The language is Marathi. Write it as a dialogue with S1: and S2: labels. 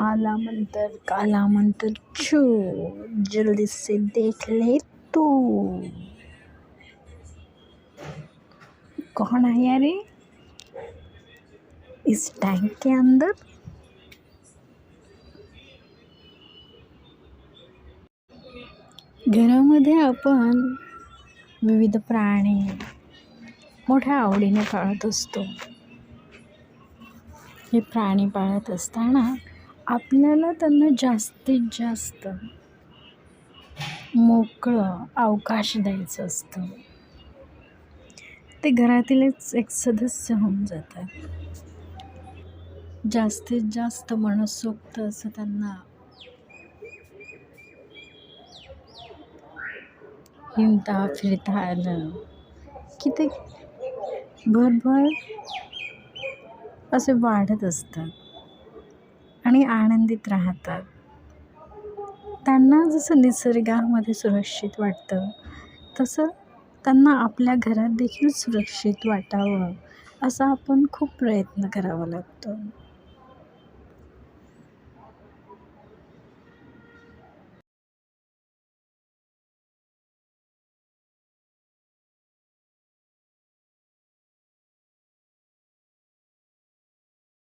S1: आला मंतर काला मंतर छू जल्दी से देख ले तू। कौन आया रे इस टैंक के अंदर? घरामध्ये आपण विविध प्राणी मोठ्या आवडीने पाळत असतो. हे प्राणी पाळत असताना आपल्याला त्यांना जास्तीत जास्त मोकळं अवकाश द्यायचं असतं. ते घरातीलच एक सदस्य होऊन जातात. जास्तीत जास्त मनसोक्त असं त्यांना हिंडता फिरता आलं की ते भरभर असे वाढत असतात. आणि आनंदित राहतात. त्यांना जसं निसर्गामध्ये सुरक्षित वाटतं तसं त्यांना आपल्या घरात देखील सुरक्षित वाटावं असा आपण खूप प्रयत्न करावा लागतो.